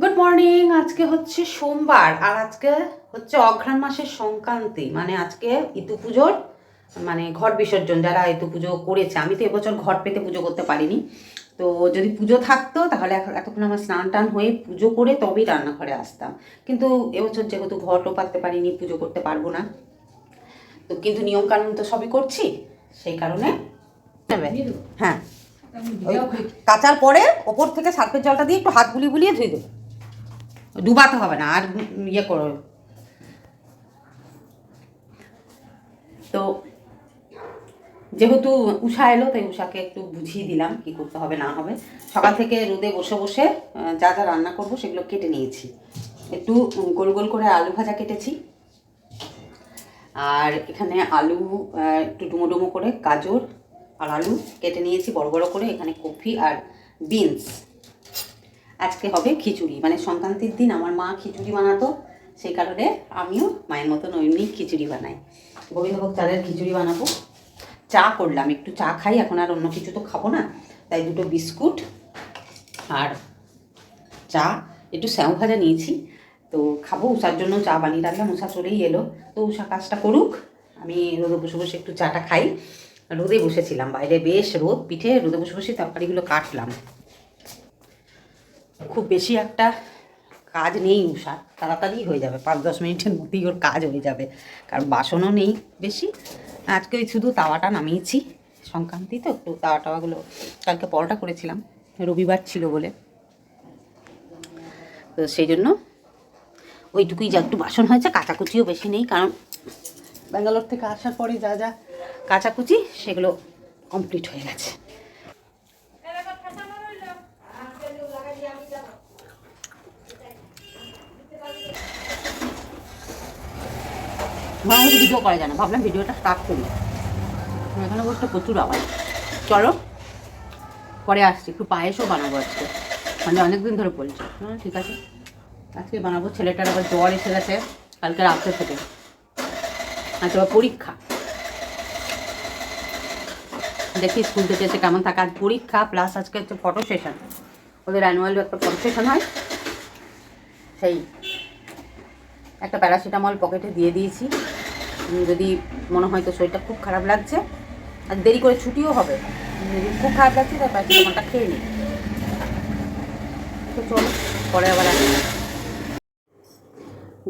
Good morning আজকে হচ্ছে সোমবার, আর আজকে হচ্ছে অঘ্রাণ মাসের সংক্রান্তি মানে আজকে ইতু পুজোর মানে ঘট বিসর্জন যারা ইতু পুজো করেছে, আমি তো এবছর ঘট পেতে পুজো করতে পারিনি। তো যদি পুজো থাকতো, তাহলে এতক্ষণ আমার স্নান টান হয়ে পুজো করে তবেই রান্নাঘরে আসতাম। কিন্তু এবছর যেহেতু ঘটও পাততে পারিনি, পুজো করতে পারব না। তো কিন্তু নিয়মকানুন তো সবই করছি, সেই কারণে হ্যাঁ। কাচার পরে ওপর থেকে সার্ফের জলটা দিয়ে একটু হাত বুলিয়ে বুলিয়ে ধুয়ে দেবো। ডুবাতে হবে না, আর ইয়ে করো। তো যেহেতু উষা এলো, তাই উষাকে একটু বুঝিয়ে দিলাম কি করতে হবে, না হবে। সকাল থেকে রোদে বসে বসে যা যা রান্না করব সেগুলো কেটে নিয়েছি। একটু গোল গোল করে আলু ভাজা কেটেছি। আর এখানে আলু একটু ডুমো ডুমো করে, গাজর আর আলু কেটে নিয়েছি, বড় বড় করে। এখানে কফি আর বিনস। আজকে হবে খিচুড়ি। মানে সংক্রান্তির দিন আমার মা খিচুড়ি বানাতো, সেই কারণে আমিও মায়ের মতন এমনি খিচুড়ি বানাই। গোবিন্দভোগ চালের খিচুড়ি বানাবো। চা করলাম, একটু চা খাই, এখন আর অন্য কিছু তো খাব না, তাই দুটো বিস্কুট আর চা, একটু স্যাও ভাজা নিয়েছি। তো খাব, উষার জন্য চা বানিয়ে রাখলাম, উষা চলেই এলো। তো উষা কাজটা করুক, আমি রোদে বসে বসে একটু চাটা খাই। রোদে বসেছিলাম, বাইরে বেশ রোদ, পিঠে রোদে বসে বসে তরকারিগুলো কাটলাম। খুব বেশি একটা কাজ নেই উষা তাড়াতাড়ি হয়ে যাবে, পাঁচ দশ মিনিটের মধ্যেই ওর কাজ হয়ে যাবে, কারণ বাসনও নেই বেশি। আজকে ওই শুধু তাওয়াটা নামিয়েছি সংক্রান্তি তো একটু তাওয়া টাওয়াগুলো কালকে পরোটা করেছিলাম, রবিবার ছিল বলে। তো সেই জন্য ওইটুকুই যা একটু বাসন হয়েছে, কাচাকুচিও বেশি নেই, কারণ ব্যাঙ্গালোর থেকে আসার পরে যা যা কাচাকুচি, সেগুলো কমপ্লিট হয়ে গেছে। আমার ভিডিও করা যায় না। ভাবলাম ভিডিওটা স্টার্ট করি। এখানে বসতে প্রচুর আওয়াজ। চলো, পরে আসছি। একটু পায়েসও বানাবো আজকে। মানে অনেকদিন ধরে বলছি। হ্যাঁ ঠিক আছে। আজকে বানাবো। ছেলেটার আবার জ্বর এসে গেছে কালকে রাত্রে থেকে। আজকে আবার পরীক্ষা। দেখি স্কুল থেকে এসে কেমন থাকে। আজ পরীক্ষা প্লাস আজকে হচ্ছে ফটো সেশন ওদের অ্যানুয়াল একটা ফটো সেশন হয়। সেই, একটা প্যারাসিটামল পকেটে দিয়ে দিয়েছি। যদি মনে হয় তো শরীরটা খুব খারাপ লাগছে, আর দেরি করে ছুটিও হবে। যদি খুব খারাপ লাগছে তাই প্যারাসিটামলটা খেয়ে নিই। তো চলো, পরে আবার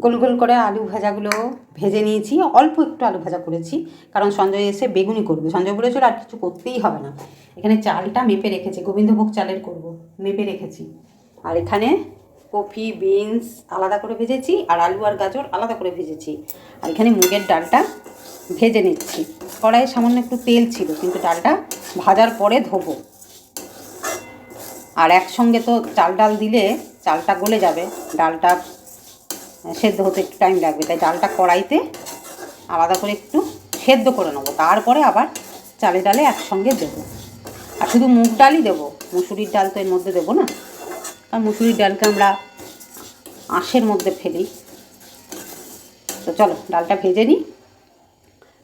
গোল গোল করে আলু ভাজাগুলো ভেজে নিয়েছি। অল্প একটু আলু ভাজা করেছি, কারণ সঞ্জয় এসে বেগুনি করবে। সঞ্জয় বলেছিল আর কিছু করতেই হবে না। এখানে চালটা মেপে রেখেছি, গোবিন্দভোগ চালের করব, মেপে রেখেছি। আর এখানে কফি, বিনস আলাদা করে ভেজেছি আর আলু আর গাজর আলাদা করে ভেজেছি। আর এখানে মুগের ডালটা ভেজে নিচ্ছি। কড়াইয়ে সামান্য একটু তেল ছিল, কিন্তু ডালটা ভাজার পরে ধোবো। আর একসঙ্গে তো চাল ডাল দিলে চালটা গলে যাবে, ডালটা সেদ্ধ হতে একটু টাইম লাগবে, তাই ডালটা কড়াইতে আলাদা করে একটু সেদ্ধ করে নেব। তারপরে আবার চালে ডালে একসঙ্গে দেবো। আর শুধু মুগ ডালই দেবো, মুসুরির ডাল তো এর মধ্যে দেবো না। আর মুসুরির ডালকে আমরা আঁশের মধ্যে ফেলি। তো চলো, ডালটা ভেজে নিই।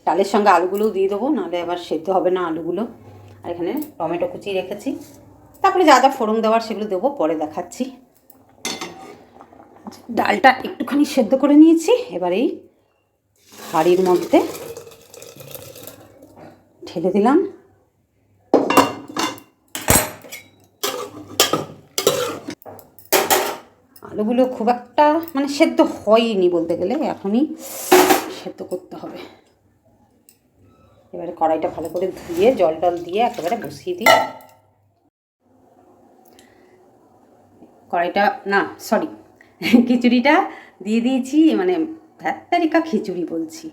ডালের সঙ্গে আলুগুলোও দিয়ে দেবো, নাহলে আবার সেদ্ধ হবে না আলুগুলো। আর এখানে টমেটো কুচি রেখেছি। তারপরে যা যা ফোড়ন দেওয়ার সেগুলো দেবো, পরে দেখাচ্ছি। ডালটা একটুখানি সেদ্ধ করে নিয়েছি। এবার এই হাঁড়ির মধ্যে ঢেলে দিলাম। আলুগুলো খুব একটা মানে সেদ্ধ হয়নি বলতে গেলে, এখনই সেদ্ধ করতে হবে। এবারে কড়াইটা ভালো করে ধুয়ে, জল টল দিয়ে একেবারে বসিয়ে দিই। কড়াইটা, না সরি খিচুড়িটা দিয়ে দিয়েছি মানে ভ্যাত্তারিকা খিচুড়ি বলছি।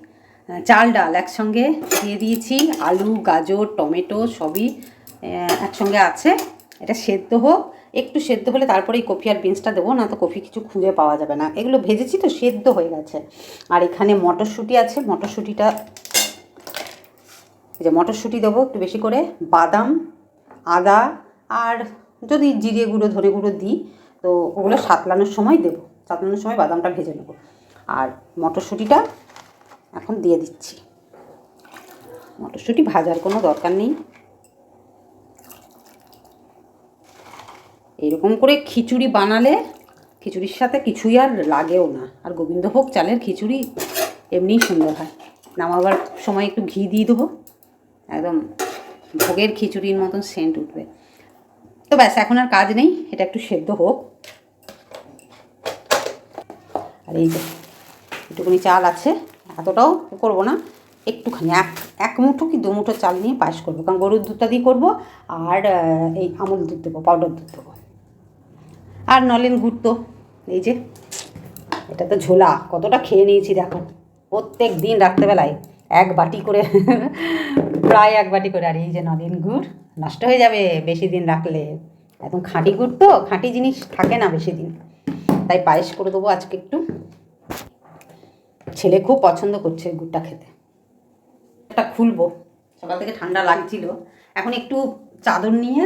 চাল, ডাল একসঙ্গে দিয়ে দিয়েছি, আলু, গাজর, টমেটো সবই একসঙ্গে আছে। এটা সেদ্ধ হোক একটু সেদ্ধ হলে তারপরে এই কফি আর বিনসটা দেবো, না তো কফি কিছু খুঁজে পাওয়া যাবে না। এগুলো ভেজেছি তো সেদ্ধ হয়ে গেছে। আর এখানে মটরশুঁটি আছে, মটরশুঁটিটা যে মটরশুঁটি দেবো একটু বেশি করে, বাদাম, আদা আর যদি জিরে গুঁড়ো, ধনে গুঁড়ো দিই, তো ওগুলো সাতলানোর সময় দেবো, সাতলানোর সময় বাদামটা ভেজে নেব। আর মটরশুঁটিটা এখন দিয়ে দিচ্ছি। মটরশুঁটি ভাজার কোনো দরকার নেই। এরকম করে খিচুড়ি বানালে খিচুড়ির সাথে কিছুই আর লাগেও না। আর গোবিন্দভোগ চালের খিচুড়ি এমনিই সুন্দর হয়। নামাবার সময় একটু ঘি দিয়ে দেবো। একদম ভোগের খিচুড়ির মতন সেন্ট উঠবে। তো ব্যাস, এখন আর কাজ নেই। এটা একটু সেদ্ধ হোক। আর এই যে, একটুখানি চাল আছে। এতটাও করব না। একটুখানি, এক এক মুঠো কি দু মুঠো চাল নিয়ে পায়েস করব। কারণ গরুর দুধটা দিয়ে করব। আর এই আমুল দুধ দেবো, পাউডার দুধ দেবো। আর নলেন গুড় তো এই যে, এটা তো ঝোলা, কতটা খেয়ে নিয়েছি দেখো। প্রত্যেক দিন রাত্রেবেলায় এক বাটি করে, প্রায় এক বাটি করে। আর এই যে নলেন গুড়, নষ্ট হয়ে যাবে বেশি দিন রাখলে। একদম খাঁটি গুড় তো, খাঁটি জিনিস থাকে না বেশি দিন। তাই পায়েস করে দেবো আজকে একটু। ছেলে খুব পছন্দ করছে গুড়টা খেতে। এটা খুলবো। সকাল থেকে ঠান্ডা লাগছিল। এখন একটু চাদর নিয়ে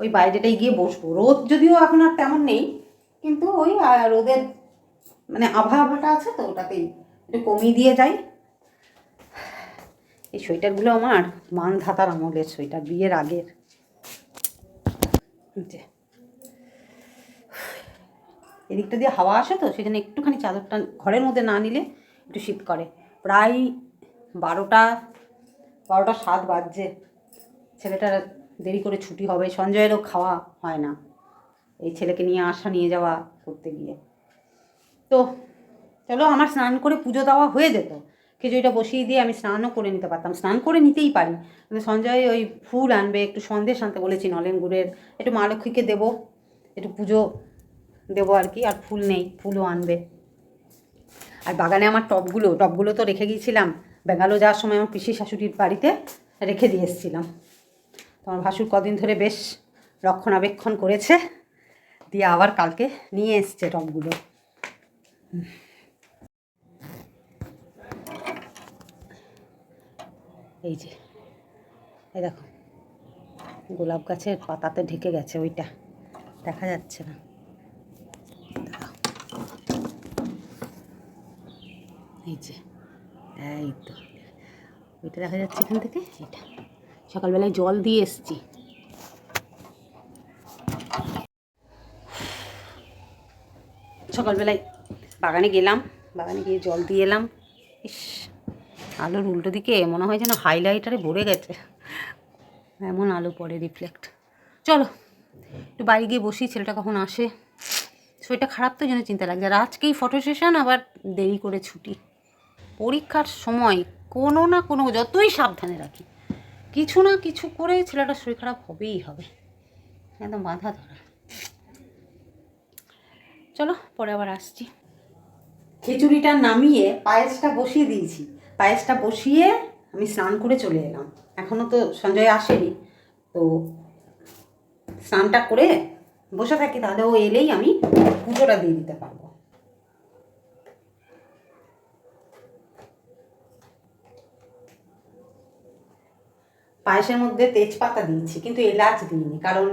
ওই বাইরেটাই গিয়ে বসবো। রোদ যদিও এখন আর তেমন নেই, কিন্তু ওই রোদের মানে আভা আভাটা আছে তো, ওটাতেই একটু কমিয়ে দিয়ে যাই। এই সোয়েটারগুলো আমার মান ধাতার আমলের সোয়েটার, বিয়ের আগের। এদিকটা দিয়ে হাওয়া আসে তো, সেখানে একটুখানি চাদরটা ঘরের মধ্যে না নিলে একটু শীত করে। প্রায় বারোটা বারোটা সাত বাজছে। ছেলেটার দেরি করে ছুটি হবে, সঞ্জয়েরও খাওয়া হয় না। এই ছেলেকে নিয়ে আসা, নিয়ে যাওয়া করতে গিয়ে। তো চলো আমার স্নান করে পুজো দেওয়া হয়ে যেত। খিচুড়িটা বসিয়ে দিয়ে আমি স্নানও করে নিতে পারতাম। স্নান করে নিতেই পারি। কিন্তু সঞ্জয় ওই ফুল আনবে, একটু সন্দেশ আনতে বলেছি, নলেন গুড়ের। একটু মা লক্ষ্মীকে দেবো, একটু পুজো দেবো আর কি, আর ফুল নেই, ফুলও আনবে। আর বাগানে আমার টবগুলো টবগুলো তো রেখে গিয়েছিলাম। বেঙ্গালো যাওয়ার সময় আমার পিসি শাশুড়ির বাড়িতে রেখে দিয়ে এসেছিলাম। তোমার ভাসুর কদিন ধরে বেশ রক্ষণাবেক্ষণ করেছে। দিয়ে আবার কালকে নিয়ে এসছে টবগুলো। এই যে, এই দেখো, গোলাপ গাছের পাতাতে ঢেকে গেছে ওইটা। দেখা যাচ্ছে না। এই যে, এই তো, ওইটা দেখা যাচ্ছে এখান থেকে? এটা সকালবেলায় জল দিয়ে এসছি। সকালবেলায় বাগানে গেলাম, বাগানে গিয়ে জল দিয়ে এলাম। ইস, আলোর উল্টো দিকে মনে হয় যেন হাইলাইটারে ভরে গেছে। এমন আলো পড়ে, রিফ্লেক্ট। চলো, একটু বাইরে গিয়ে বসি, ছেলেটা কখন আসে। শরীরটা খারাপ তো, যেন চিন্তা লাগছে। আর আজকেই ফটো সেশন আবার দেরি করে ছুটি। পরীক্ষার সময় কোনো না কোনো যতই সাবধানে রাখি। কিছু না কিছু করে ছেলেটার শরীর খারাপ হবেই হবে। একদম বাঁধা ধরা। চলো, পরে আবার আসছি। খিচুড়িটা নামিয়ে পায়েসটা বসিয়ে দিয়েছি। পায়েসটা বসিয়ে আমি স্নান করে চলে এলাম। এখনও তো সঞ্জয় আসেনি। তো স্নানটা করে বসে থাকি, তাহলে ও এলেই আমি পুজোটা দিয়ে দিতে পারব। পায়েসের মধ্যে তেজপাতা দিয়েছি, কিন্তু এলাচ দিইনি। কারণ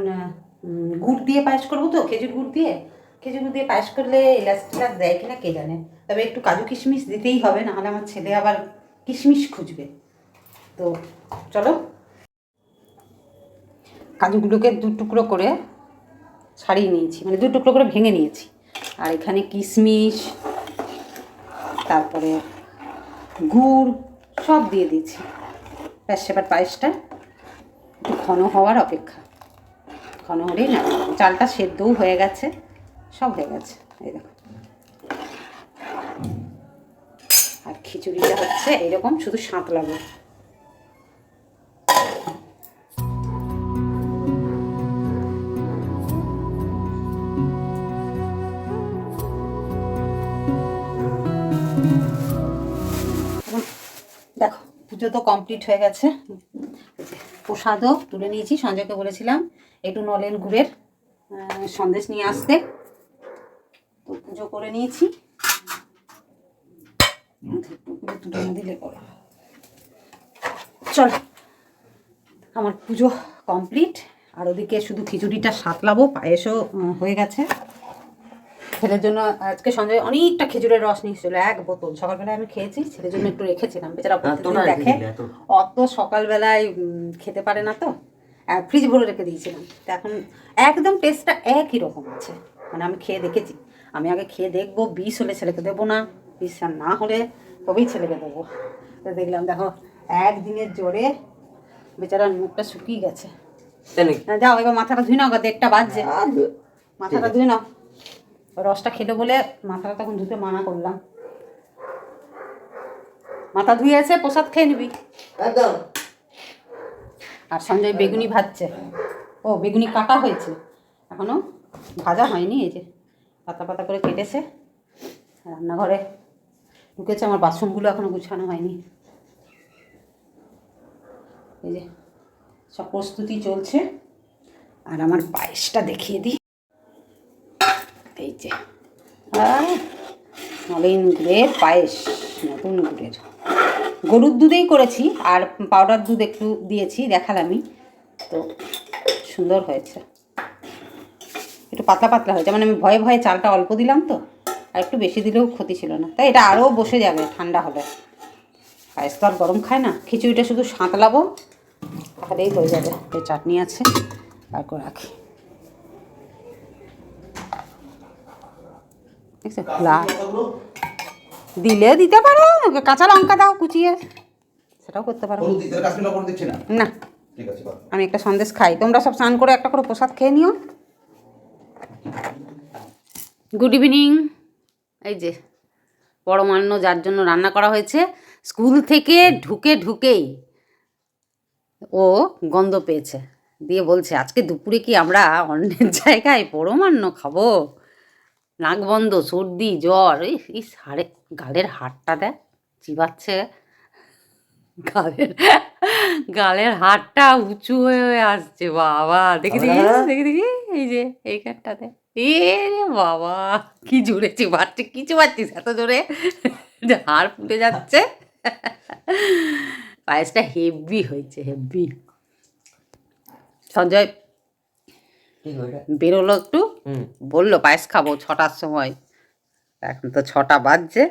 গুড় দিয়ে পায়েস করব তো, খেজুর গুড় দিয়ে। খেজুর গুড় দিয়ে পায়েস করলে এলাচ টেলাচ দেয় কিনা কে জানে? তবে একটু কাজু কিশমিশ দিতেই হবে, নাহলে আমার ছেলে আবার কিশমিশ খুঁজবে। তো চলো। কাজুগুলোকে দু টুকরো করে ছাড়িয়ে নিয়েছি মানে দু টুকরো করে ভেঙে নিয়েছি। আর এখানে কিশমিশ, তারপরে গুড়, সব দিয়ে দিয়েছি। ব্যাস পায়েসটা একটু ঘন হওয়ার অপেক্ষা। ঘন হলেই না, চালটা সেদ্ধও হয়ে গেছে, সব হয়ে গেছে, এই আর খিচুড়িটা হচ্ছে এরকম শুধু সাঁত পুজো তো কমপ্লিট হয়ে গেছে। প্রসাদও তুলে নিয়েছি। সঞ্জয়কে বলেছিলাম, একটু নলেন গুড়ের সন্দেশ নিয়ে আসতে। তো পুজো করে নিয়েছি। দিলে চল, আমার পুজো কমপ্লিট আর ওদিকে শুধু খিচুড়িটা সাতলাবো, পায়েসও হয়ে গেছে। ছেলের জন্য আজকে সঞ্জয় অনেকটা খেজুরের রস নিয়ে এসেছিল এক বোতল। সকালবেলায় আমি খেয়েছি ছেলের জন্য একটু রেখেছিলাম। বেচারা প্রতিদিন দেখে অত সকালবেলায় খেতে পারে না তো। ফ্রিজ ভরে রেখে দিয়েছিলাম। তো এখন একদম টেস্টটা একই রকম আছে। মানে আমি খেয়ে দেখেছি। আমি আগে খেয়ে দেখব বিষ হলে ছেলেকে দেবো না বিষ না হলে তবেই ছেলেকে দেবো। তো দেখলাম দেখো একদিনের জোরে বেচারার মুখটা শুকিয়ে গেছে। না, যাও এবার মাথাটা ধুই নাও দেড়টা বাজছে। মাথাটা ধুই নাও। রসটা খেলো বলে মাথাটা তখন ধুতে মানা করলাম। মাথা ধুয়ে এসে প্রসাদ খেয়ে নিবি। একদম। আর সঞ্জয় বেগুনি ভাজছে। ও বেগুনি কাটা হয়েছে। এখনও ভাজা হয়নি এই যে পাতা পাতা করে কেটেছে। রান্নাঘরে ঢুকেছে আমার বাসনগুলো এখনও গুছানো হয়নি। এই যে সব প্রস্তুতি চলছে। আর আমার পায়েসটা দেখিয়ে দিই। যে আহ, নলেন গুড়ের পায়েস নতুন গুড়ের। গরুর দুধেই করেছি আর পাউডার দুধ একটু দিয়েছি দেখালামই। তো সুন্দর হয়েছে। একটু পাতলা পাতলা হয়েছে মানে আমি ভয়ে ভয়ে চালটা অল্প দিলাম তো আর একটু বেশি দিলেও ক্ষতি ছিল না। তাই এটা আরও বসে যাবে ঠান্ডা হলে। পায়েস তো আর গরম খায় না খিচুড়িটা শুধু সাঁতলাবো তাহলেই হয়ে যাবে। এই চাটনি আছে আর করে রাখি। দেখছ লাল দিলে দিতে পারো কাঁচা লঙ্কা দাও কুচিয়ে। সেটাও করতে পারো। না। আমি একটা সন্দেশ খাই। তোমরা সব স্নান করে একটা করে প্রসাদ খেয়ে নিও। গুড ইভিনিং এই যে পরমান্ন যার জন্য রান্না করা হয়েছে স্কুল থেকে ঢুকে ঢুকেই ও গন্ধ পেয়েছে। দিয়ে বলছে আজকে দুপুরে কি আমরা অন্যের জায়গায় পরমান্ন খাব? নাক বন্ধ সর্দি জ্বর এই এই সারে গালের হাড়টা দেখ চিবাচ্ছে। গালের গালের হাড়টা উঁচু হয়ে হয়ে আসছে বাবা। দেখি দেখি? দেখি দেখি এই যে এইখানটাতে এ রে বাবা কি জোরে চিবাচ্ছে কি চিবাচ্ছিস এত জোরে? যে হাড় ফুটে যাচ্ছে। পায়েসটা হেভি হয়েছে হেভি। সঞ্জয় বেরোলো একটু। বলল, পায়েস খাব ছটার সময়। এখন তো ছটা বাজছে।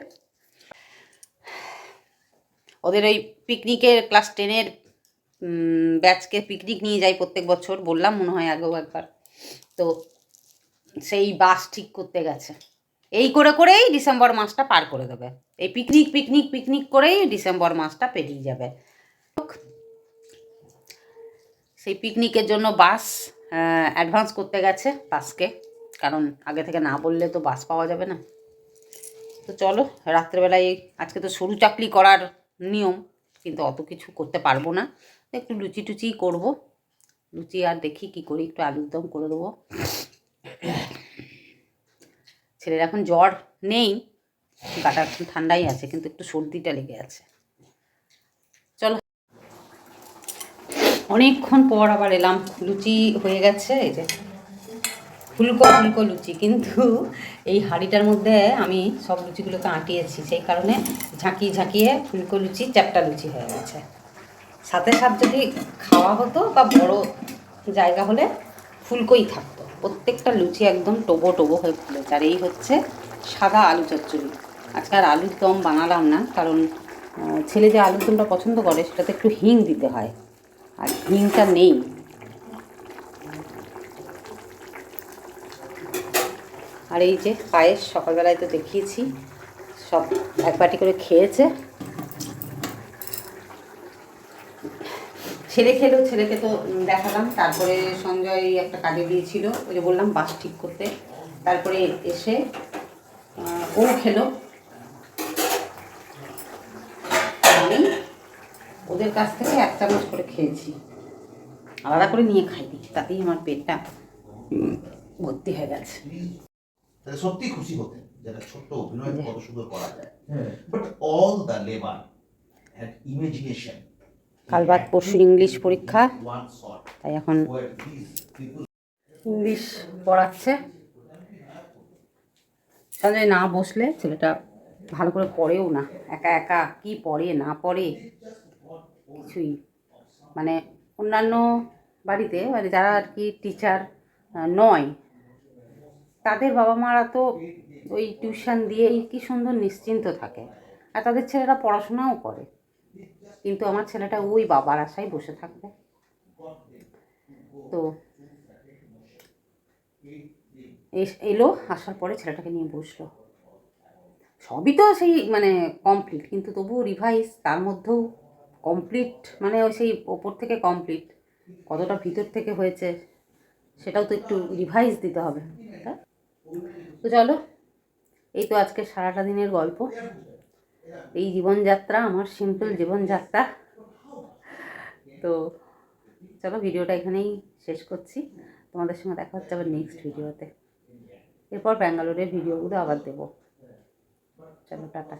ওদের ওই পিকনিকের ক্লাস টেনের ব্যাচকে পিকনিক নিয়ে যাই প্রত্যেক বছর, বললাম মনে হয় আগেও একবার। তো সেই বাস ঠিক করতে গেছে। এই করে করেই ডিসেম্বর মাসটা পার করে দেবে। এই পিকনিক পিকনিক পিকনিক করেই ডিসেম্বর মাসটা পেরিয়ে যাবে। সেই পিকনিকের জন্য বাস অ্যাডভান্স করতে গেছে বাসকে কারণ আগে থেকে না বললে তো বাস পাওয়া যাবে না। তো চলো, রাত্রেবেলায় আজকে তো সরু চাকলি করার নিয়ম, কিন্তু অত কিছু করতে পারব না। একটু লুচি টুচি করব। লুচি আর দেখি কি করি, একটু আলুর দম করে দেবো। ছেলের এখন জ্বর নেই, গাটা এখন ঠান্ডাই আছে, কিন্তু একটু সর্দিটা লেগে আছে চলো অনেকক্ষণ পর আবার এলাম। লুচি হয়ে গেছে, এই যে ফুলকো ফুলকো লুচি। কিন্তু এই হাঁড়িটার মধ্যে আমি সব লুচিগুলোকে আঁটিয়েছি, সেই কারণে ঝাঁকিয়ে ঝাঁকিয়ে ফুলকো লুচি, চ্যাপটা লুচি হয়ে গেছে। সাথে সাথে যদি খাওয়া হতো বা বড় জায়গা হলে ফুলকোই থাকতো। প্রত্যেকটা লুচি একদম টোবো টোবো হয়ে ফুলেছে। আর এই হচ্ছে সাদা আলু চচ্চড়ি। আজকে আর আলুর দম বানালাম না, কারণ ছেলে যে আলুর দমটা পছন্দ করে, সেটাতে একটু হিং দিতে হয়। আর হিংটা নেই। আর এই যে পায়েস সকালবেলায় তো দেখিয়েছি, সব এক বাটি করে খেয়েছে। ছেলে খেলো, ছেলেকে তো দেখালাম, তারপরে সঞ্জয় একটা কাজে গিয়েছিল, ওই যে বললাম বাস ঠিক করতে। তারপরে এসে ও খেলো আমি ওদের কাছ থেকে এক চামচ করে খেয়েছি। আলাদা করে নিয়ে খাইনি তাতেই আমার পেটটা ভর্তি হয়ে গেছে। তাহলে সত্যি খুশি হতেন যেটা ছোট্ট অভিনয় কত সুন্দর করা যায়। But all the labour had imagination কাল বাদ পরশু ইংলিশ পরীক্ষা তাই এখন ইংলিশ পড়াচ্ছে। সঞ্জয় না বসলে ছেলেটা ভালো করে পড়েও না একা একা কি পড়ে না পড়ে। কিছুই। মানে অন্যান্য বাড়িতে মানে যারা আর কি টিচার নয়, তাদের বাবা মারা তো ওই টিউশন দিয়েই কি সুন্দর নিশ্চিন্ত থাকে। আর তাদের ছেলেরা পড়াশোনাও করে। কিন্তু আমার ছেলেটা ওই বাবার আশায় বসে থাকবে। তো এলো, আসার পরে ছেলেটাকে নিয়ে বসল। সবই তো সেই মানে কমপ্লিট কিন্তু তবুও রিভাইস তার মধ্যেও কমপ্লিট মানে ওই সেই ওপর থেকে কমপ্লিট কতটা ভিতর থেকে হয়েছে, সেটাও তো একটু রিভাইস দিতে হবে? তো চলো, এই তো আজকে সারাটা দিনের গল্প। এই জীবনযাত্রা, আমার সিম্পল জীবনযাত্রা। তো চলো, ভিডিওটা এখানেই শেষ করছি। তোমাদের সঙ্গে দেখা হচ্ছে আবার নেক্সট ভিডিওতে। এরপর ব্যাঙ্গালোরের ভিডিওগুলো আবার দেবো। চলো, টাটা।